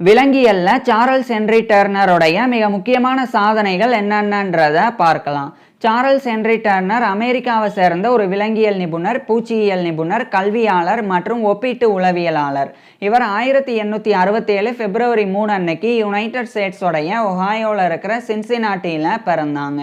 விலங்கியல்ல Charles Henry டர்னருடைய மிக முக்கியமான சாதனைகள் என்னென்னன்றதை பார்க்கலாம். சார்ல்ஸ் ஹென்ரி டர்னர் அமெரிக்காவை சேர்ந்த ஒரு விலங்கியல் நிபுணர் பூச்சியியல் நிபுணர் கல்வியாளர் மற்றும் ஒப்பீட்டு உளவியலாளர். இவர் ஆயிரத்தி எண்ணூற்றி அறுபத்தேழு பிப்ரவரி மூணு அன்னைக்கு யுனைடெட் ஸ்டேட்ஸோடைய ஒஹாயோவில் இருக்கிற சின்சினாட்டியில் பிறந்தாங்க.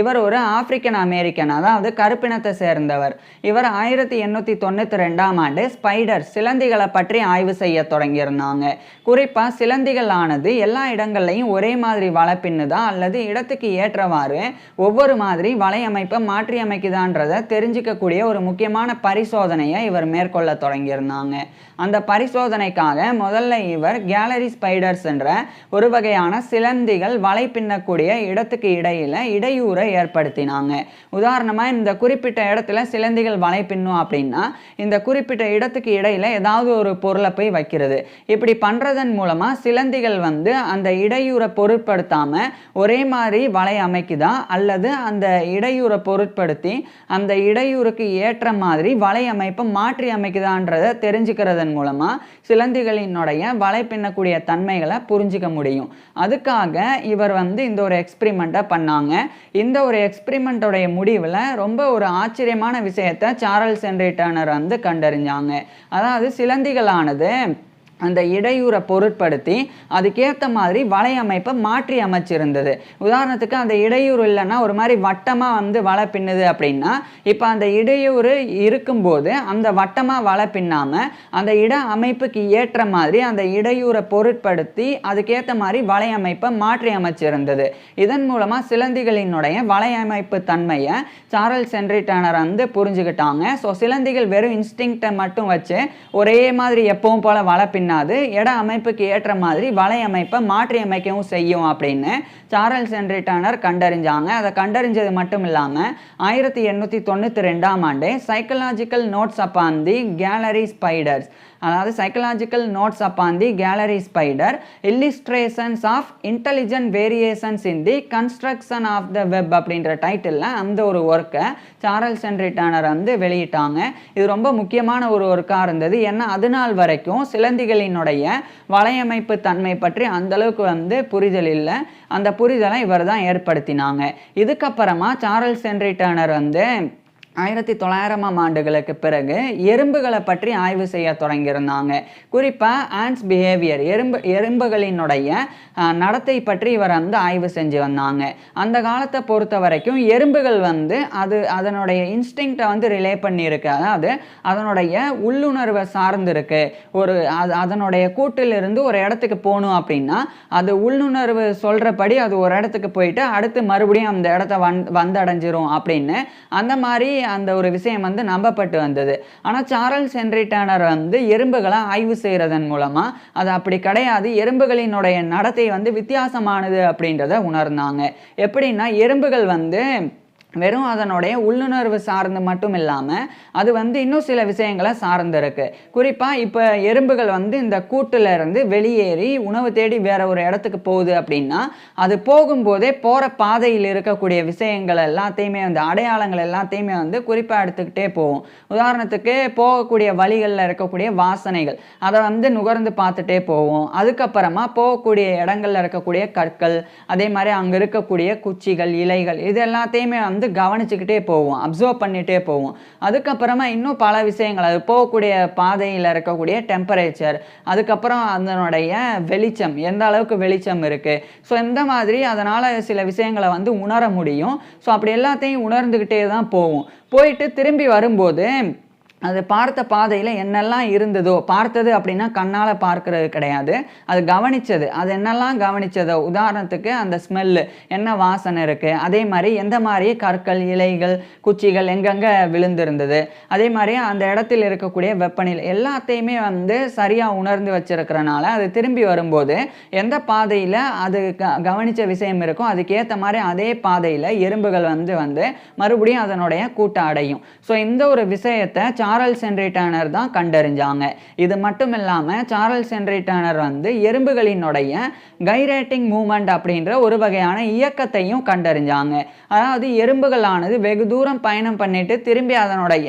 இவர் ஒரு ஆப்பிரிக்கன் அமெரிக்கன் அதாவது கருப்பினத்தை சேர்ந்தவர். இவர் ஆயிரத்தி எண்ணூற்றி தொண்ணூற்றி ரெண்டாம் ஆண்டு ஸ்பைடர் சிலந்திகளை பற்றி ஆய்வு செய்ய தொடங்கியிருந்தாங்க. குறிப்பாக சிலந்திகள் ஆனது எல்லா இடங்கள்லையும் ஒரே மாதிரி வளப்பின்னு தான் அல்லது இடத்துக்கு ஏற்றவாறு ஒவ்வொரு மாதிரி மாதிரி வலையமைப்பை மாற்றி அமைக்குதான்றதை தெரிஞ்சுக்கக்கூடிய ஒரு முக்கியமான பரிசோதனையை இவர் மேற்கொள்ள தொடங்கியிருந்தாங்க. அந்த பரிசோதனைக்காக முதல்ல இவர் கேலரி ஸ்பைடர்ஸ் என்ற ஒரு வகையான சிலந்திகள் வலை பின்னக்கூடிய இடத்துக்கு இடையில இடையூறை ஏற்படுத்தினாங்க. உதாரணமாக இந்த குறிப்பிட்ட இடத்துல சிலந்திகள் வலை பின்னும் அப்படின்னா இந்த குறிப்பிட்ட இடத்துக்கு இடையில ஏதாவது ஒரு பொருளை போய் வைக்கிறது. இப்படி பண்றதன் மூலமா சிலந்திகள் வந்து அந்த இடையூறை பொருட்படுத்தாம ஒரே மாதிரி வலை அமைக்குதா அல்லது அந்த இடையூறை பொருட்படுத்தி அந்த இடையூறுக்கு ஏற்ற மாதிரி வலை அமைப்பை மாற்றி அமைக்குதான்றதை தெரிஞ்சுக்கிறதன் மூலமாக சிலந்திகளினுடைய வலை பின்னக்கூடிய தன்மைகளை புரிஞ்சுக்க முடியும். அதுக்காக இவர் வந்து இந்த ஒரு எக்ஸ்பிரிமெண்ட்டை பண்ணாங்க. இந்த ஒரு எக்ஸ்பிரிமெண்ட்டோடைய முடிவில் ரொம்ப ஒரு ஆச்சரியமான விஷயத்தை சார்ல்ஸ் ஹென்ரி டர்னர் வந்து கண்டறிஞ்சாங்க. அதாவது சிலந்திகளானது அந்த இடையூரை பொருட்படுத்தி அதுக்கேற்ற மாதிரி வலையமைப்பை மாற்றி அமைச்சிருந்தது. உதாரணத்துக்கு அந்த இடையூறு இல்லைன்னா ஒரு மாதிரி வட்டமாக வந்து வலை பின்னுது அப்படின்னா இப்போ அந்த இடையூறு இருக்கும்போது அந்த வட்டமாக வலை பின்னாமல் அந்த இட அமைப்புக்கு ஏற்ற மாதிரி அந்த இடையூரை பொருட்படுத்தி அதுக்கேற்ற மாதிரி வலையமைப்பை மாற்றி அமைச்சிருந்தது. இதன் மூலமாக சிலந்திகளினுடைய வலையமைப்பு தன்மையை சாரல் ஹென்ரி வந்து புரிஞ்சுக்கிட்டாங்க. ஸோ சிலந்திகள் வெறும் இன்ஸ்டிங்க்டை மட்டும் வச்சு ஒரே மாதிரி எப்பவும் போல் வலை பின்ன பின்னாது இட அமைப்புக்கு ஏற்ற மாதிரி வலை அமைப்பை மாற்றி அமைக்கவும் செய்யும் அப்படின்னு சார்ல்ஸ் ஹென்ரிட்டானர் கண்டறிஞ்சாங்க. அதை கண்டறிஞ்சது மட்டும் இல்லாமல் ஆயிரத்தி எண்ணூற்றி தொண்ணூற்றி ரெண்டாம் ஆண்டு psychological notes upon the gallery spiders அதாவது psychological notes upon the gallery spider illustrations of intelligent variations in the construction of the web அப்படின்ற டைட்டிலில் அந்த ஒரு ஒர்க்கை சார்ல்ஸ் ஹென்ரி வந்து வெளியிட்டாங்க. இது ரொம்ப முக்கியமான ஒரு ஒர்க்காக இருந்தது. ஏன்னா அது நாள் வரைக்கும் சிலந்திகளினுடைய வலையமைப்பு தன்மை பற்றி அந்தளவுக்கு வந்து புரிதல் இல்லை. அந்த புரிதலை இவர் தான் ஏற்படுத்தினாங்க. இதுக்கப்புறமா சார்ல்ஸ் ஹென்ரி வந்து ஆயிரத்தி தொள்ளாயிரமாம் ஆண்டுகளுக்கு பிறகு எறும்புகளை பற்றி ஆய்வு செய்ய தொடங்கியிருந்தாங்க. குறிப்பாக ஆன்ஸ் பிஹேவியர் எறும்பு எறும்புகளினுடைய நடத்தை பற்றி இவர் வந்து ஆய்வு செஞ்சு வந்தாங்க. அந்த காலத்தை பொறுத்த வரைக்கும் எறும்புகள் வந்து அது அதனுடைய இன்ஸ்டிங்க்டை வந்து ரிலே பண்ணியிருக்கு. அதாவது அதனுடைய உள்ளுணர்வை சார்ந்திருக்கு. ஒரு அது அதனுடைய கூட்டிலிருந்து ஒரு இடத்துக்கு போகணும் அப்படின்னா அது உள்ளுணர்வு சொல்கிறபடி அது ஒரு இடத்துக்கு போயிட்டு அடுத்து மறுபடியும் அந்த இடத்த வந் வந்தடைஞ்சிரும் அப்படின்னு. அந்த மாதிரி அந்த ஒரு விஷயம் வந்து நம்பப்பட்டு வந்தது. ஆனால் சார்ல்ஸ் ஹென்ரி வந்து எறும்புகளை ஆய்வு செய்கிறதன் மூலமாக அது அப்படி கிடையாது. எறும்புகளினுடைய நடத்தை வந்து வித்தியாசமானது அப்படின்றத உணர்ந்தாங்க. எப்படின்னா எறும்புகள் வந்து வெறும் அதனுடைய உள்ளுணர்வு சார்ந்து மட்டும் இல்லாமல் அது வந்து இன்னும் சில விஷயங்களை சார்ந்து இருக்கு குறிப்பாக இப்போ எறும்புகள் வந்து இந்த கூட்டுல இருந்து வெளியேறி உணவு தேடி வேற ஒரு இடத்துக்கு போகுது அப்படின்னா அது போகும்போதே போகிற பாதையில் இருக்கக்கூடிய விஷயங்கள் எல்லாத்தையுமே வந்து அடையாளங்கள் எல்லாத்தையுமே வந்து குறிப்பாக எடுத்துக்கிட்டே போகும். உதாரணத்துக்கு போகக்கூடிய வழிகளில் இருக்கக்கூடிய வாசனைகள் அதை வந்து நுகர்ந்து பார்த்துட்டே போவோம். அதுக்கப்புறமா போகக்கூடிய இடங்கள்ல இருக்கக்கூடிய கற்கள் அதே மாதிரி அங்கே இருக்கக்கூடிய குச்சிகள் இலைகள் இது எல்லாத்தையுமே வந்து வந்து கவனிச்சுக்கிட்டே போவோம் அப்சர்வ் பண்ணிகிட்டே போவோம். அதுக்கப்புறமா இன்னும் பல விஷயங்கள் அது போகக்கூடிய பாதையில் இருக்கக்கூடிய டெம்பரேச்சர் அதுக்கப்புறம் அதனுடைய வெளிச்சம் எந்த அளவுக்கு வெளிச்சம் இருக்குது ஸோ இந்த மாதிரி அதனால் சில விஷயங்களை வந்து உணர முடியும். ஸோ அப்படி எல்லாத்தையும் உணர்ந்துக்கிட்டே தான் போவோம். போயிட்டு திரும்பி வரும்போது அது பார்த்த பாதையில் என்னெல்லாம் இருந்ததோ பார்த்தது அப்படின்னா கண்ணால் பார்க்கறது கிடையாது. அது கவனித்தது அது என்னெல்லாம் கவனித்ததோ உதாரணத்துக்கு அந்த ஸ்மெல்லு என்ன வாசனை இருக்குது அதே மாதிரி எந்த மாதிரி கற்கள் இலைகள் குச்சிகள் எங்கெங்கே விழுந்திருந்தது? அதே மாதிரி அந்த இடத்தில் இருக்கக்கூடிய வெப்பநிலை எல்லாத்தையுமே வந்து சரியாக உணர்ந்து வச்சிருக்கிறனால அது திரும்பி வரும்போது எந்த பாதையில் அது க கவனித்த விஷயம் இருக்கோ அதுக்கேற்ற மாதிரி அதே பாதையில் எறும்புகள் வந்து வந்து மறுபடியும் அதனுடைய கூட்ட அடையும். ஸோ இந்த ஒரு விஷயத்தை சார்ல்ஸ் ஹென்ரி தான் கண்டறிஞ்சாங்க. இது மட்டும் இல்லாமல் சார்ல்ஸ் ஹென்ரி வந்து எறும்புகளினுடைய கைரேட்டிங் மூமெண்ட் அப்படின்ற ஒரு வகையான இயக்கத்தையும் கண்டறிஞ்சாங்க. அதாவது எறும்புகளானது வெகு தூரம் பயணம் பண்ணிட்டு திரும்பி அதனுடைய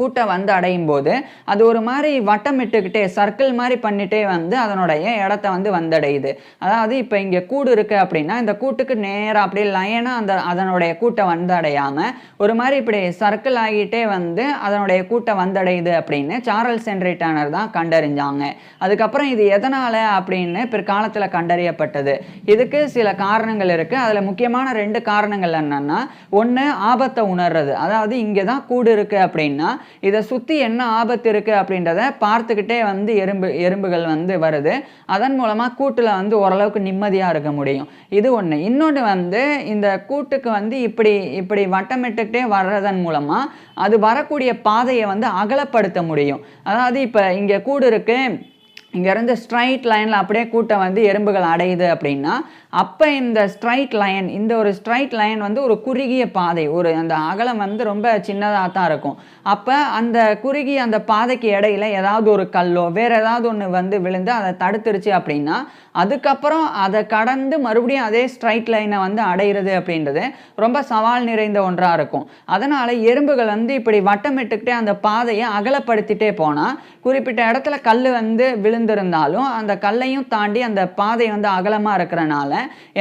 கூட்டை வந்து அடையும் போது அது ஒரு மாதிரி வட்டமிட்டுக்கிட்டே சர்க்கிள் மாதிரி பண்ணிட்டே வந்து அதனுடைய இடத்த வந்து வந்தடையுது. அதாவது இப்போ இங்கே கூடு இருக்கு அப்படின்னா இந்த கூட்டுக்கு நேராக அப்படியே லைனாக அந்த அதனுடைய கூட்டை வந்து அடையாமல் ஒரு மாதிரி இப்படி சர்க்கிள் ஆகிட்டே வந்து அதனுடைய கூட்டை வந்தடையுது அப்படின்னு சார்ல் சென்ரிட்டானர் தான் கண்டறிஞ்சாங்க. அதுக்கப்புறம் இது எதனால் அப்படின்னு பிற்காலத்தில் கண்டறியப்பட்டது. இதுக்கு சில காரணங்கள் இருக்குது அதில் முக்கியமான ரெண்டு காரணங்கள் என்னென்னா ஒன்று ஆபத்தை உணர்றது. அதாவது இங்கே தான் கூடு இருக்குது அப்படின்னா இதை சுற்றி என்ன ஆபத்து இருக்குது அப்படின்றத பார்த்துக்கிட்டே வந்து எறும்பு எறும்புகள் வந்து வருது. அதன் மூலமாக கூட்டில் வந்து ஓரளவுக்கு நிம்மதியாக இருக்க முடியும். இது ஒன்று இன்னொன்று வந்து இந்த கூட்டுக்கு வந்து இப்படி இப்படி வட்டமிட்டுக்கிட்டே வர்றதன் மூலமாக அது வரக்கூடிய பாதையை வந்து அகலப்படுத்த முடியும். அதாவது இப்போ இங்கே கூடு இருக்குது இங்கேருந்து ஸ்ட்ரைட் லைனில் அப்படியே கூட்டம் வந்து எறும்புகள் அடையுது அப்படின்னா அப்போ இந்த ஸ்ட்ரைட் லைன் இந்த ஒரு ஸ்ட்ரைட் லைன் வந்து ஒரு குறுகிய பாதை ஒரு அந்த அகலம் வந்து ரொம்ப சின்னதாக தான் இருக்கும். அப்போ அந்த குறுகிய அந்த பாதைக்கு இடையில ஏதாவது ஒரு கல்லோ வேறு ஏதாவது ஒன்று வந்து விழுந்து அதை தடுத்துருச்சு அப்படின்னா அதுக்கப்புறம் அதை கடந்து மறுபடியும் அதே ஸ்ட்ரைட் லைனை வந்து அடையிறது அப்படின்றது ரொம்ப சவால் நிறைந்த ஒன்றாக இருக்கும். அதனால் எறும்புகள் வந்து இப்படி வட்டமிட்டுக்கிட்டே அந்த பாதையை அகலப்படுத்திட்டே போனால் குறிப்பிட்ட இடத்துல கல் வந்து விழு இருந்திருந்தாலும் அந்த கல்லையும் தாண்டி அந்த பாதை வந்து அகலமாக இருக்கிறனால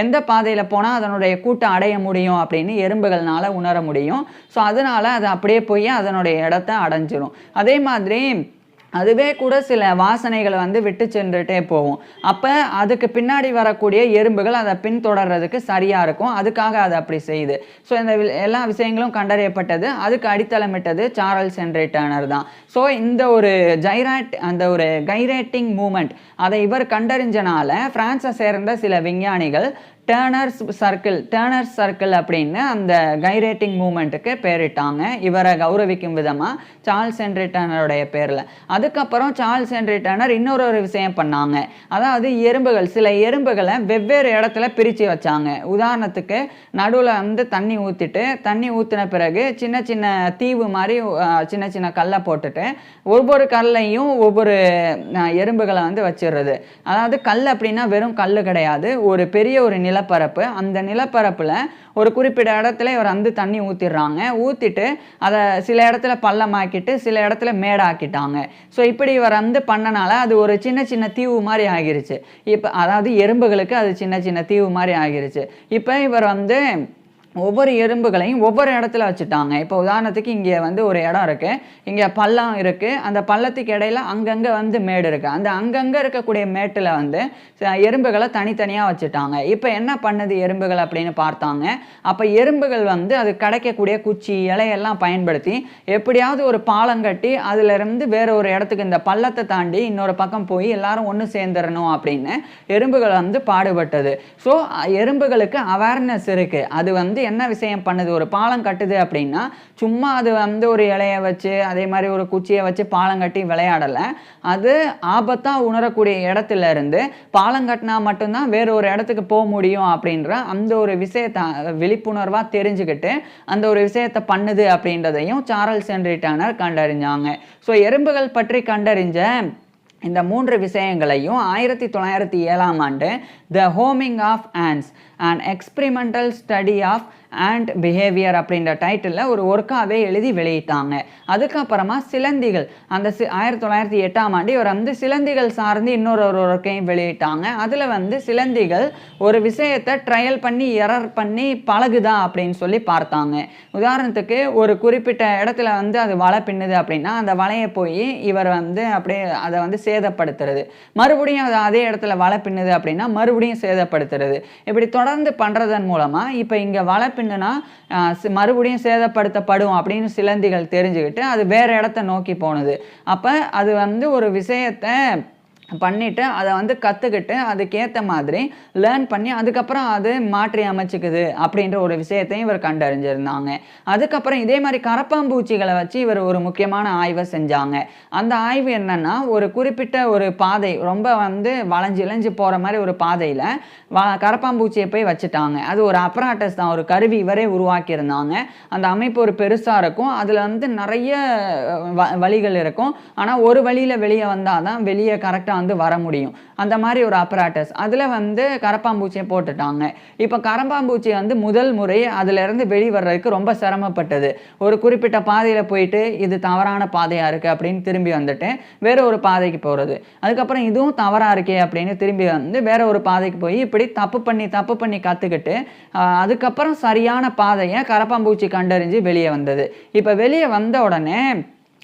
எந்த பாதையில் போனால் அதனுடைய கூட்டம் அடைய முடியும் அப்படின்னு எறும்புகள்னால் உணர முடியும். ஸோ அதனால் அது அப்படியே போய் அதனுடைய இடத்த அடைஞ்சிரும். அதே மாதிரி அதுவே கூட சில வாசனைகளை வந்து விட்டு சென்றுட்டே போகும். அப்போ அதுக்கு பின்னாடி வரக்கூடிய எறும்புகள் அதை பின்தொடர்றதுக்கு சரியாக இருக்கும். அதுக்காக அதை அப்படி செய்யுது. ஸோ இந்த வி- எல்லா விஷயங்களும் கண்டறியப்பட்டது. அதுக்கு அடித்தளமிட்டது சார்ல்ஸ் ஹென்ரி தான். ஸோ இந்த ஒரு ஜைராட் அந்த ஒரு கைரேட்டிங் மூமெண்ட் அதை இவர் கண்டறிஞ்சனால பிரான்ஸை சேர்ந்த சில விஞ்ஞானிகள் டேர்னர்ஸ் சர்க்கிள் டேர்னர்ஸ் சர்க்கிள் அப்படின்னு அந்த கைரேட்டிங் மூமெண்ட்டுக்கு பேரிட்டாங்க. இவரை கௌரவிக்கும் விதமாக சார்ல்ஸ் ஹென்ரி டேர்னருடைய பேரில். அதுக்கப்புறம் சார்ல்ஸ் ஹென்ரி டேர்னர் இன்னொரு ஒரு விஷயம் பண்ணாங்க. அதாவது எறும்புகள் சில எறும்புகளை வெவ்வேறு இடத்துல பிரித்து வச்சாங்க. உதாரணத்துக்கு நடுவில் வந்து தண்ணி ஊற்றிட்டு தண்ணி ஊற்றின பிறகு சின்ன சின்ன தீவு மாதிரி சின்ன சின்ன கல்லை போட்டுட்டு ஒவ்வொரு கல்லையும் ஒவ்வொரு எறும்புகளை வந்து வச்சிடுறது. அதாவது கல் அப்படின்னா வெறும் கல் கிடையாது. ஒரு பெரிய ஒரு நில நிலப்பரப்பு. அந்த நிலப்பரப்பில் ஒரு குறிப்பிட்ட இடத்துல இவர் வந்து தண்ணி ஊற்றிடுறாங்க ஊற்றிட்டு அதை சில இடத்துல பள்ளமாக்கிட்டு சில இடத்துல மேடாக்கிட்டாங்க. ஸோ இப்படி இவர் வந்து பண்ணனால அது ஒரு சின்ன சின்ன தீவு மாதிரி ஆகிருச்சு. இப்போ அதாவது எறும்புகளுக்கு அது சின்ன சின்ன தீவு மாதிரி ஆகிருச்சு. இப்போ இவர் வந்து ஒவ்வொரு எறும்புகளையும் ஒவ்வொரு இடத்துல வச்சுட்டாங்க. இப்போ உதாரணத்துக்கு இங்கே வந்து ஒரு இடம் இருக்குது இங்கே பள்ளம் இருக்குது அந்த பள்ளத்துக்கு இடையில அங்கங்கே வந்து மேடு இருக்குது அந்த அங்கங்கே இருக்கக்கூடிய மேட்டில் வந்து ச- எறும்புகளை தனித்தனியாக வச்சுட்டாங்க. இப்போ என்ன பண்ணுது எறும்புகள் அப்படின்னு பார்த்தாங்க. அப்போ எறும்புகள் வந்து அது கிடைக்கக்கூடிய குச்சி இலையெல்லாம் பயன்படுத்தி எப்படியாவது ஒரு பாலம் கட்டி அதிலிருந்து வேற ஒரு இடத்துக்கு இந்த பள்ளத்தை தாண்டி இன்னொரு பக்கம் போய் எல்லாரும் ஒன்று சேர்ந்துடணும் அப்படின்னு எறும்புகள் வந்து பாடுபட்டது. ஸோ எறும்புகளுக்கு அவேர்னஸ் இருக்குது அது வந்து என்ன விஷயம் பண்ணுது? ஒரு பாலம் கட்டுது அப்படின்னா சும்மா அது வந்து ஒரு இலையை வச்சு அதே மாதிரி ஒரு குச்சியை வச்சு பாலம் கட்டி விளையாடலை. அது ஆபத்தாக உணரக்கூடிய இடத்துல இருந்து பாலம் கட்டினா மட்டும்தான் வேற ஒரு இடத்துக்கு போக முடியும் அப்படின்ற அந்த ஒரு விஷயத்தை விழிப்புணர்வாக தெரிஞ்சுக்கிட்டு அந்த ஒரு விஷயத்தை பண்ணுது அப்படின்றதையும் சார்ல்ஸ் ஹென்ரி கண்டறிஞ்சாங்க. ஸோ எறும்புகள் பற்றி கண்டறிஞ்ச இந்த மூன்று விஷயங்களையும் ஆயிரத்தி தொள்ளாயிரத்தி ஏழாம் ஆண்டு the homing of ants and experimental study of and behaviour அப்படின்ற டைட்டிலில் ஒரு ஒர்க்காகவே எழுதி வெளியிட்டாங்க. அதுக்கப்புறமா சிலந்திகள் அந்த சி ஆயிரத்தி தொள்ளாயிரத்தி எட்டாம் ஆண்டு இவர் வந்து சிலந்திகள் சார்ந்து இன்னொரு ஒரு ஒர்க்கையும் வெளியிட்டாங்க. அதில் வந்து சிலந்திகள் ஒரு விஷயத்தை ட்ரையல் பண்ணி எரர் பண்ணி பழகுதா அப்படின்னு சொல்லி பார்த்தாங்க. உதாரணத்துக்கு ஒரு குறிப்பிட்ட இடத்துல வந்து அது வலை பின்னுது அப்படின்னா அந்த வலையை போய் இவர் வந்து அப்படியே அதை வந்து சேதப்படுத்துறது. மறுபடியும் அது அதே இடத்துல வலை பின்னுது அப்படின்னா மறுபடியும் சேதப்படுத்துறது. இப்படி தொடர்ந்து பண்ணுறதன் மூலமாக இப்போ இங்கே வலை பின்னுனா மறுபடியும் சேதப்படுத்தப்படும் அப்படின்னு சிலந்திகள் தெரிஞ்சுக்கிட்டு அது வேற இடத்த நோக்கி போனது. அப்போ அது வந்து ஒரு விஷயத்தை பண்ணிட்டு அதை வந்து கற்றுக்கிட்டு அதுக்கேற்ற மாதிரி லேர்ன் பண்ணி அதுக்கப்புறம் அது மாற்றி அமைச்சிக்குது அப்படின்ற ஒரு விஷயத்தையும் இவர் கண்டறிஞ்சிருந்தாங்க. அதுக்கப்புறம் இதே மாதிரி கரப்பாம்பூச்சிகளை வச்சு இவர் ஒரு முக்கியமான ஆய்வை செஞ்சாங்க. அந்த ஆய்வு என்னன்னா ஒரு குறிப்பிட்ட ஒரு பாதை ரொம்ப வந்து வளைஞ்சு இளைஞ்சு போகிற மாதிரி ஒரு பாதையில் வ கரப்பாம்பூச்சியை போய் வச்சுட்டாங்க. அது ஒரு அப்ராட்டஸ் தான் ஒரு கருவி இவரே உருவாக்கியிருந்தாங்க. அந்த அமைப்பு ஒரு பெருசாக இருக்கும். அதில் வந்து நிறைய வ வழிகள் இருக்கும். ஆனால் ஒரு வழியில் வெளியே வந்தால் தான் வெளியே கரெக்டாக வந்து வர முடியும். அந்த மாதிரி ஒரு அப்ராட்டஸ் அதில் வந்து கரப்பாம்பூச்சியை போட்டுட்டாங்க. இப்போ கரப்பாம்பூச்சி வந்து முதல் முறை அதிலிருந்து வெளிவர்றதுக்கு ரொம்ப சிரமப்பட்டது. ஒரு குறிப்பிட்ட பாதையில் போயிட்டு இது தவறான பாதையாக இருக்குது அப்படின்னு திரும்பி வந்துட்டு வேற ஒரு பாதைக்கு போகிறது அதுக்கப்புறம் இதுவும் தவறாக இருக்கே அப்படின்னு திரும்பி வந்து வேற ஒரு பாதைக்கு போய் இப்படி தப்பு பண்ணி தப்பு பண்ணி கற்றுக்கிட்டு அதுக்கப்புறம் சரியான பாதையை கரப்பாம்பூச்சி கண்டறிஞ்சு வெளியே வந்தது. இப்போ வெளியே வந்த உடனே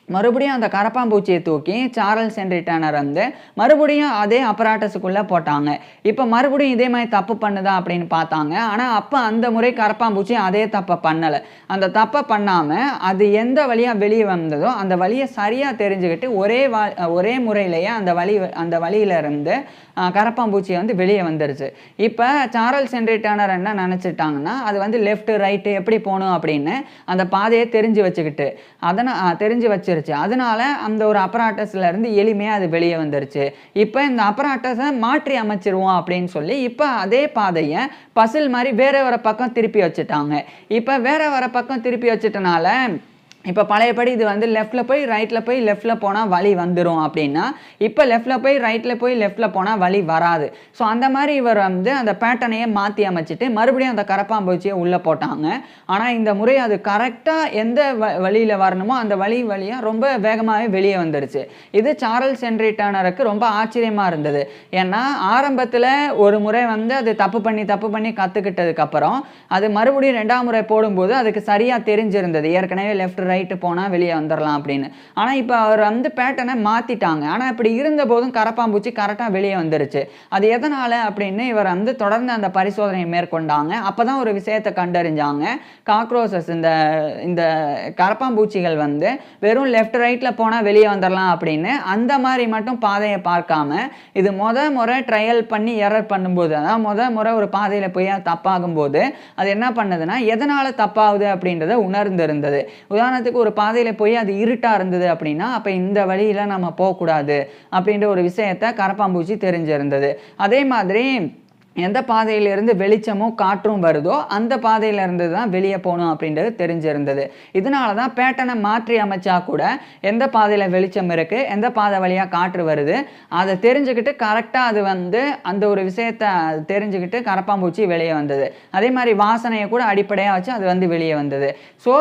மறுபடியும் அந்த கரப்பாம்பூச்சியை தூக்கி சார்ல்ஸ் ஹென்ரி வந்து மறுபடியும் அதே அப்பராட்டஸுக்குள்ளே போட்டாங்க. இப்போ மறுபடியும் இதே மாதிரி தப்பு பண்ணுதா அப்படின்னு பார்த்தாங்க. ஆனால் அப்போ அந்த முறை கரப்பாம்பூச்சி அதே தப்பை பண்ணலை. அந்த தப்பை பண்ணாமல் அது எந்த வழியாக வெளியே வந்ததோ அந்த வழியை சரியாக தெரிஞ்சுக்கிட்டு ஒரே வா ஒரே முறையிலேயே அந்த வழி அந்த வழியிலிருந்து கரப்பாம்பூச்சி வந்து வெளியே வந்துருச்சு. இப்போ சார்ல்ஸ் ஹென்ரி என்ன நினச்சிட்டாங்கன்னா அது வந்து லெஃப்ட்டு ரைட்டு எப்படி போகணும் அப்படின்னு அந்த பாதையை தெரிஞ்சு வச்சுக்கிட்டு அதனால் தெரிஞ்சு வச்சு வச்சிருச்சு. அதனால அந்த ஒரு apparatus-ல இருந்து எளிமையாக அது வெளியே வந்துருச்சு. இப்போ இந்த அப்பராட்டஸை மாற்றி அமைச்சிருவோம் அப்படின்னு சொல்லி இப்போ அதே பாதையை பசில் மாதிரி வேற ஒரு பக்கம் திருப்பி வச்சுட்டாங்க. இப்போ வேற ஒரு பக்கம் திருப்பி வச்சுட்டனால இப்போ பழையபடி இது வந்து லெஃப்ட்டில் போய் ரைட்டில் போய் லெஃப்ட்டில் போனால் வழி வந்துடும் அப்படின்னா இப்போ லெஃப்ட்டில் போய் ரைட்டில் போய் லெஃப்ட்டில் போனால் வழி வராது. ஸோ அந்த மாதிரி இவர் வந்து அந்த பேட்டர்னையே மாற்றி அமைச்சிட்டு மறுபடியும் அந்த கரப்பாம்பூச்சியை உள்ளே போட்டாங்க. ஆனால் இந்த முறை அது கரெக்டாக எந்த வ வழியில் வரணுமோ அந்த வழி வழியாக ரொம்ப வேகமாகவே வெளியே வந்துருச்சு. இது சார்ல்ஸ் ஹென்ரி டர்னருக்கு ரொம்ப ஆச்சரியமாக இருந்தது. ஏன்னா ஆரம்பத்தில் ஒரு முறை வந்து அது தப்பு பண்ணி தப்பு பண்ணி கற்றுக்கிட்டதுக்கப்புறம் அது மறுபடியும் ரெண்டாம் முறை போடும்போது அதுக்கு சரியாக தெரிஞ்சிருந்தது. ஏற்கனவே லெஃப்ட் ரைட்டு போனால் வெளியே வந்துடலாம் அப்படின்னு. ஆனால் இப்போ அவர் வந்து பேட்டனை மாற்றிட்டாங்க ஆனால் இப்படி இருந்த போதும் கரப்பாம்பூச்சி கரெக்டாக வெளியே வந்துருச்சு. அது எதனால் அப்படின்னு இவர் வந்து தொடர்ந்து அந்த பரிசோதனையை மேற்கொண்டாங்க. அப்போ தான் ஒரு விஷயத்தை கண்டறிஞ்சாங்க. காக்ரோசஸ் இந்த இந்த கரப்பாம்பூச்சிகள் வந்து வெறும் லெஃப்ட் ரைட்டில் போனால் வெளியே வந்துடலாம் அப்படின்னு அந்த மாதிரி மட்டும் பாதையை பார்க்காம இது முத முறை ட்ரையல் பண்ணி எரர் பண்ணும்போது அதாவது முத முறை ஒரு பாதையில் போய் தப்பாகும்போது அது என்ன பண்ணுதுன்னா எதனால் தப்பாகுது அப்படின்றத உணர்ந்திருந்தது. உதாரணத்துக்கு ஒரு பாதையில் போய் அது இருட்டாக இருந்தது அப்படின்னா அப்போ இந்த வழியில் நம்ம போகக்கூடாது அப்படின்ற ஒரு விஷயத்த கரப்பாம்பூச்சி தெரிஞ்சிருந்தது. அதே மாதிரி எந்த பாதையிலிருந்து வெளிச்சமும் காற்றும் வருதோ அந்த பாதையிலிருந்து தான் வெளியே போகணும் அப்படின்றது தெரிஞ்சிருந்தது. இதனால தான் பேட்டனை மாற்றி அமைச்சா கூட எந்த பாதையில் வெளிச்சம் இருக்குது எந்த பாதை வழியாக காற்று வருது அதை தெரிஞ்சுக்கிட்டு கரெக்டாக அது வந்து அந்த ஒரு விஷயத்தை தெரிஞ்சுக்கிட்டு கரப்பாம்பூச்சி வெளியே வந்தது. அதே மாதிரி வாசனையை கூட அடிப்படையாக வச்சு அது வந்து வெளியே வந்தது. ஸோ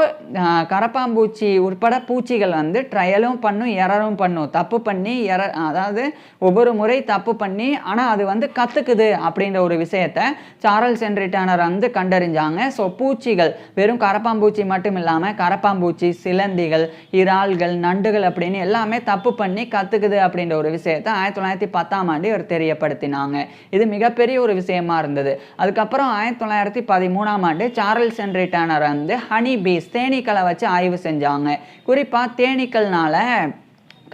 கரப்பாம்பூச்சி உட்பட பூச்சிகள் வந்து ட்ரையலும் பண்ணும் எரரும் பண்ணும். தப்பு பண்ணி எர அதாவது ஒவ்வொரு முறை தப்பு பண்ணி ஆனால் அது வந்து கற்றுக்குது அப்படின்ற ஒரு விஷயத்தை சார்ல்ஸ் ஹென்ரி வந்து கண்டறிஞ்சாங்க. ஸோ பூச்சிகள் வெறும் கரப்பாம்பூச்சி மட்டும் இல்லாமல் கரப்பாம்பூச்சி சிலந்திகள் இறால்கள் நண்டுகள் அப்படின்னு எல்லாமே தப்பு பண்ணி கற்றுக்குது அப்படின்ற ஒரு விஷயத்தை ஆயிரத்தி தொள்ளாயிரத்தி பத்தாம் ஆண்டு இவர் தெரியப்படுத்தினாங்க. இது மிகப்பெரிய ஒரு விஷயமா இருந்தது. அதுக்கப்புறம் ஆயிரத்தி தொள்ளாயிரத்தி பதிமூணாம் ஆண்டு சார்ல்ஸ் ஹென்ரி வந்து ஹனி பீஸ் தேனீக்களை வச்சு ஆய்வு செஞ்சாங்க. குறிப்பாக தேனீக்கள்னால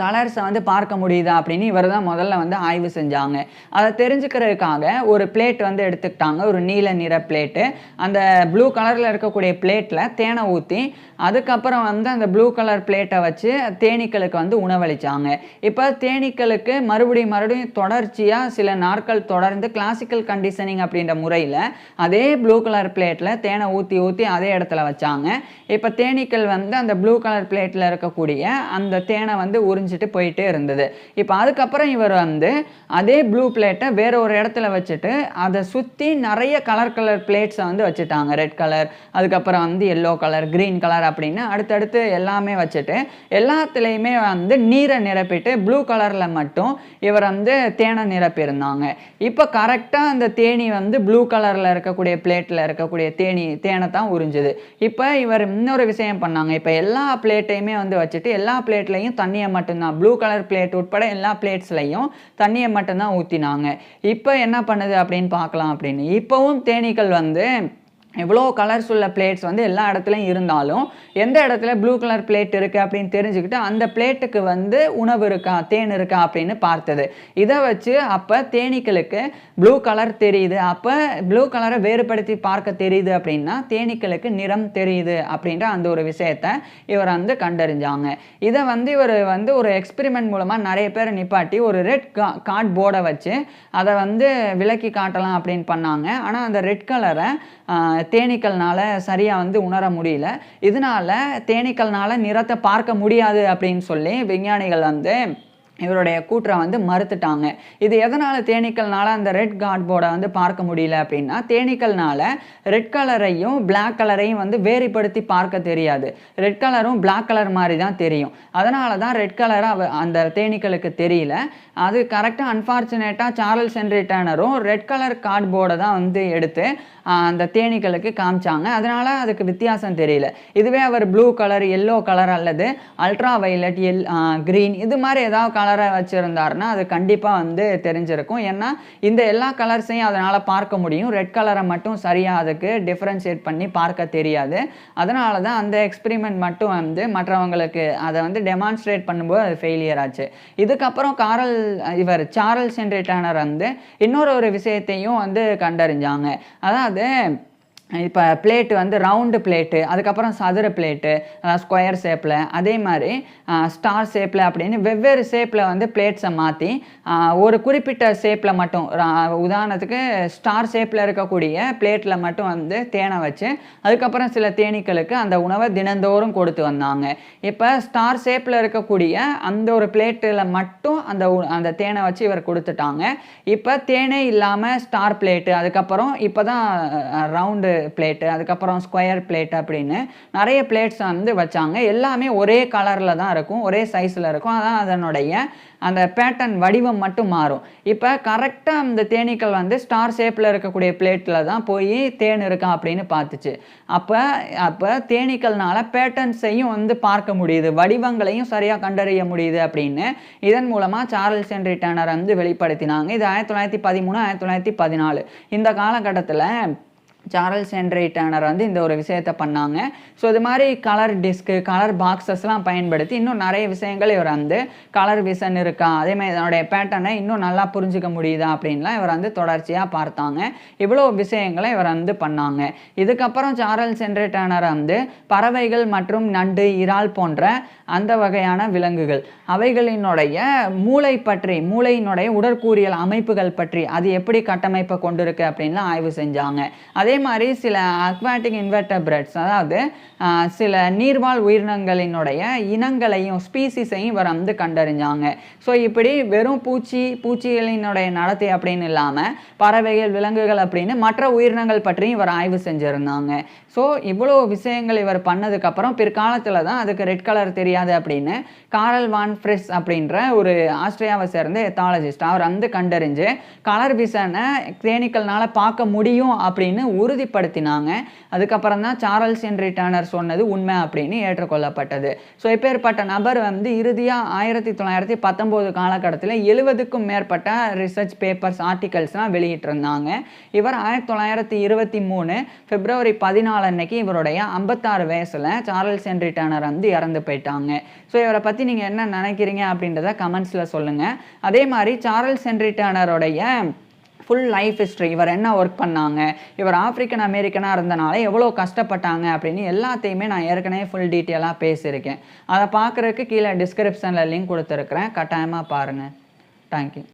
கலர்ஸை வந்து பார்க்க முடியுதா அப்படின்னு இவர் தான் முதல்ல வந்து ஆய்வு செஞ்சாங்க. அதை தெரிஞ்சுக்கிறதுக்காக ஒரு பிளேட் வந்து எடுத்துக்கிட்டாங்க. ஒரு நீல நிற பிளேட்டு அந்த ப்ளூ கலரில் இருக்கக்கூடிய பிளேட்டில் தேனை ஊற்றி அதுக்கப்புறம் வந்து அந்த ப்ளூ கலர் பிளேட்டை வச்சு தேனீக்களுக்கு வந்து உணவளிச்சாங்க. இப்போ தேனீக்களுக்கு மறுபடியும் மறுபடியும் தொடர்ச்சியாக சில நாட்கள் தொடர்ந்து கிளாசிக்கல் கண்டிஷனிங் அப்படின்ற முறையில் அதே ப்ளூ கலர் பிளேட்டில் தேனை ஊற்றி ஊற்றி அதே இடத்துல வச்சாங்க. இப்போ தேனீக்கள் வந்து அந்த ப்ளூ கலர் பிளேட்டில் இருக்கக்கூடிய அந்த தேனை வந்து உறிஞ்சிட்டு போயிட்டே இருந்தது. இப்போ அதுக்கப்புறம் இவர் வந்து அதே ப்ளூ பிளேட்டை வேற ஒரு இடத்துல வச்சுட்டு அதை சுற்றி நிறைய கலர் கலர் பிளேட்ஸை வந்து வச்சுட்டாங்க. ரெட் கலர் அதுக்கப்புறம் வந்து எல்லோ கலர் க்ரீன் கலர் அப்படின்னு அடுத்தடுத்து எல்லாமே வச்சுட்டு எல்லாத்துலேயுமே வந்து நீரை நிரப்பிட்டு ப்ளூ கலரில் மட்டும் இவர் வந்து தேனை நிரப்பியிருந்தாங்க. இப்போ கரெக்டாக அந்த தேனி வந்து ப்ளூ கலரில் இருக்கக்கூடிய பிளேட்டில் இருக்கக்கூடிய தேனி தேனை தான் உறிஞ்சுது. இப்போ இவர் இன்னொரு விஷயம் பண்ணாங்க. இப்போ எல்லா பிளேட்டையுமே வந்து வச்சுட்டு எல்லா பிளேட்லையும் தண்ணியை மட்டும் மட்டும்தான் ப்ளூ கலர் பிளேட் உட்பட எல்லா பிளேட்ஸ்லையும் தண்ணியை மட்டும்தான் ஊற்றினாங்க இப்போ என்ன பண்ணுது அப்படின்னு பார்க்கலாம் அப்படின்னு. இப்போவும் தேனீக்கள் வந்து எவ்வளோ கலர்ஸ் உள்ள பிளேட்ஸ் வந்து எல்லா இடத்துலையும் இருந்தாலும் எந்த இடத்துல ப்ளூ கலர் பிளேட் இருக்குது அப்படின்னு தெரிஞ்சுக்கிட்டு அந்த பிளேட்டுக்கு வந்து உணவு இருக்கா தேன் இருக்கா அப்படின்னு பார்த்தது. இதை வச்சு அப்போ தேனீக்களுக்கு ப்ளூ கலர் தெரியுது. அப்போ ப்ளூ கலரை வேறுபடுத்தி பார்க்க தெரியுது அப்படின்னா தேனீக்களுக்கு நிறம் தெரியுது அப்படின்ற அந்த ஒரு விஷயத்தை இவர் வந்து கண்டறிஞ்சாங்க. இதை வந்து இவர் வந்து ஒரு எக்ஸ்பெரிமெண்ட் மூலமாக நிறைய பேரை நிப்பாட்டி ஒரு ரெட் கா கார்ட் போர்டை வச்சு அதை வந்து விளக்கி காட்டலாம் அப்படின்னு பண்ணாங்க. ஆனால் அந்த ரெட் கலரை தேனீக்கள்னால சரியாக வந்து உணர முடியல. இதனால தேனீக்கள்னால நிறத்தை பார்க்க முடியாது அப்படின்னு சொல்லி விஞ்ஞானிகள் வந்து இவருடைய கூற்றை வந்து மறுத்துட்டாங்க. இது எதனால் தேனீக்கள்னால அந்த ரெட் கார்ட் போர்டை வந்து பார்க்க முடியல அப்படின்னா தேனீக்கள்னால ரெட் கலரையும் பிளாக் கலரையும் வந்து வேறுபடுத்தி பார்க்க தெரியாது. ரெட் கலரும் பிளாக் கலர் மாதிரி தான் தெரியும். அதனால தான் ரெட் கலரை அந்த தேனீக்களுக்கு தெரியல. அது கரெக்டாக அன்ஃபார்ச்சுனேட்டாக Charles Henry red colour card போர்டை தான் வந்து எடுத்து அந்த தேனீக்களுக்கு காமிச்சாங்க. அதனால் அதுக்கு வித்தியாசம் தெரியல. இதுவே அவர் ப்ளூ கலர் எல்லோ கலர் அல்லது அல்ட்ரா வயலட் எல் க்ரீன் இது மாதிரி ஏதாவது கலரை வச்சுருந்தாருன்னா அது கண்டிப்பாக வந்து தெரிஞ்சிருக்கும். ஏன்னா இந்த எல்லா கலர்ஸையும் அதனால் பார்க்க முடியும். ரெட் கலரை மட்டும் சரியாக அதுக்கு டிஃப்ரென்ஷியேட் பண்ணி பார்க்க தெரியாது. அதனால தான் அந்த எக்ஸ்பிரிமெண்ட் மட்டும் வந்து மற்றவங்களுக்கு அதை வந்து டெமான்ஸ்ட்ரேட் பண்ணும்போது அது ஃபெயிலியர் ஆச்சு. இதுக்கப்புறம் காரல் இவர் சார்ல்ஸ் ஹென்ரி வந்து இன்னொரு ஒரு விஷயத்தையும் வந்து கண்டறிஞ்சாங்க. அதாவது இப்போ பிளேட்டு வந்து ரவுண்டு பிளேட்டு அதுக்கப்புறம் சதுர பிளேட்டு ஸ்கொயர் ஷேப்பில் அதே மாதிரி ஸ்டார் ஷேப்பில் அப்படின்னு வெவ்வேறு ஷேப்பில் வந்து பிளேட்ஸை மாற்றி ஒரு குறிப்பிட்ட ஷேப்பில் மட்டும் உதாரணத்துக்கு ஸ்டார் ஷேப்பில் இருக்கக்கூடிய பிளேட்டில் மட்டும் வந்து தேனை வச்சு அதுக்கப்புறம் சில தேனீக்களுக்கு அந்த உணவை தினந்தோறும் கொடுத்து வந்தாங்க. இப்போ ஸ்டார் ஷேப்பில் இருக்கக்கூடிய அந்த ஒரு பிளேட்டில் மட்டும் அந்த உ- அந்த தேனை வச்சு இவர் கொடுத்துட்டாங்க. இப்போ தேனே இல்லாமல் ஸ்டார் பிளேட்டு அதுக்கப்புறம் இப்போ தான் ரவுண்டு பிளேட்டு அதுக்கப்புறம் ஸ்கொயர் பிளேட் அப்படின்னு நிறைய பிளேட்ஸ் வந்து வச்சாங்க. எல்லாமே ஒரே கலரில் தான் இருக்கும் ஒரே சைஸில் இருக்கும். அதான் அதனுடைய அந்த பேட்டர்ன் வடிவம் மட்டும் மாறும். இப்போ கரெக்டாக அந்த தேனீக்கள் வந்து ஸ்டார் ஷேப்பில் இருக்கக்கூடிய பிளேட்டில் தான் போய் தேன் இருக்கா அப்படின்னு பார்த்துச்சு. அப்போ அப்போ தேனீக்கள்னால பேட்டர்ன்ஸையும் வந்து பார்க்க முடியுது வடிவங்களையும் சரியாக கண்டறிய முடியுது அப்படின்னு இதன் மூலமாக சார்ல்ஸ் ஹென்ரி டர்னர் வந்து வெளிப்படுத்தினாங்க. இது ஆயிரத்தி தொள்ளாயிரத்தி பதிமூணு ஆயிரத்தி தொள்ளாயிரத்தி பதினாலு. இந்த காலகட்டத்தில் சார்ல்ஸ் ஹென்ரி டேனர் வந்து இந்த ஒரு விஷயத்தை பண்ணாங்க. ஸோ இது மாதிரி கலர் டிஸ்க்கு கலர் பாக்ஸஸ்லாம் பயன்படுத்தி இன்னும் நிறைய விஷயங்கள் இவர் வந்து கலர் விஷன் இருக்கா அதே மாதிரி இதனுடைய பேட்டர்னை இன்னும் நல்லா புரிஞ்சுக்க முடியுதா அப்படின்லாம் இவர் வந்து தொடர்ச்சியாக பார்த்தாங்க. இவ்வளோ விஷயங்களை இவர் வந்து பண்ணாங்க. இதுக்கப்புறம் சார்ல்ஸ் ஹென்ரி டேனர் வந்து பறவைகள் மற்றும் நண்டு இறால் போன்ற அந்த வகையான விலங்குகள் அவைகளினுடைய மூளை பற்றி மூளையினுடைய உடற்கூறியல் அமைப்புகள் பற்றி அது எப்படி கட்டமைப்பை கொண்டிருக்கு அப்படின்லாம் ஆய்வு செஞ்சாங்க. அதே மாதிரி சில அக்வாட்டிக் இன்வெர்டபிரட்ஸ் அதாவது சில நீர்வாழ் உயிரினங்களினுடைய இனங்களையும் ஸ்பீசிஸையும் இவர் வந்து கண்டறிஞ்சாங்க. ஸோ இப்படி வெறும் பூச்சி பூச்சிகளினுடைய நடத்தை அப்படின்னு இல்லாமல் பறவைகள் விலங்குகள் அப்படின்னு மற்ற உயிரினங்கள் பற்றியும் இவர் ஆய்வு செஞ்சுருந்தாங்க. ஸோ இவ்வளோ விஷயங்கள் இவர் பண்ணதுக்கப்புறம் பிற்காலத்தில் தான் அதுக்கு ரெட் கலர் தெரியாது அப்படின்னு காரல் வான் ஃப்ரெஸ் அப்படின்ற ஒரு ஆஸ்திரேலியாவை சேர்ந்த எத்தாலஜிஸ்ட் அவர் வந்து கண்டறிஞ்சு கலர் விசனை தேனீக்கள்னால பார்க்க முடியும் அப்படின்னு உறுதிப்படுத்தினாங்க. அதுக்கப்புறம் தான் சார்ல்ஸ் ஹென்ரி சொன்னது உண்மை அப்படின்னு ஏற்றுக்கொள்ளப்பட்டது. ஸோ இப்பேற்பட்ட நபர் வந்து இறுதியாக ஆயிரத்தி தொள்ளாயிரத்தி பத்தொம்போது காலகட்டத்தில் எழுபதுக்கும் மேற்பட்ட ரிசர்ச் பேப்பர்ஸ் ஆர்டிகல்ஸ்லாம் வெளியிட்டிருந்தாங்க. இவர் ஆயிரத்தி தொள்ளாயிரத்தி இருபத்தி மூணு பிப்ரவரி பதினாலு அன்னைக்கு இவருடைய ஐம்பத்தாறு வயசில் சார்ல்ஸ் ஹென்ரி டர்னர் வந்து இறந்து போயிட்டாங்க. ஸோ இவரை பற்றி நீங்கள் என்ன நினைக்கிறீங்க அப்படின்றத கமெண்ட்ஸில் சொல்லுங்கள் அதே மாதிரி சார்ல்ஸ் ஹென்ரி டர்னருடைய ஃபுல் லைஃப் ஹிஸ்ட்ரி இவர் என்ன ஒர்க் பண்ணாங்க? இவர் ஆப்பிரிக்கன் அமெரிக்கனாக இருந்தனால எவ்வளோ கஷ்டப்பட்டாங்க அப்படின்னு எல்லாத்தையுமே நான் ஏற்கனவே ஃபுல் டீட்டெயிலாக பேசியிருக்கேன். அதை பார்க்குறதுக்கு கீழே டிஸ்கிரிப்ஷனில் லிங்க் கொடுத்துருக்குறேன். கட்டாயமாக பாருங்கள் தேங்க்யூ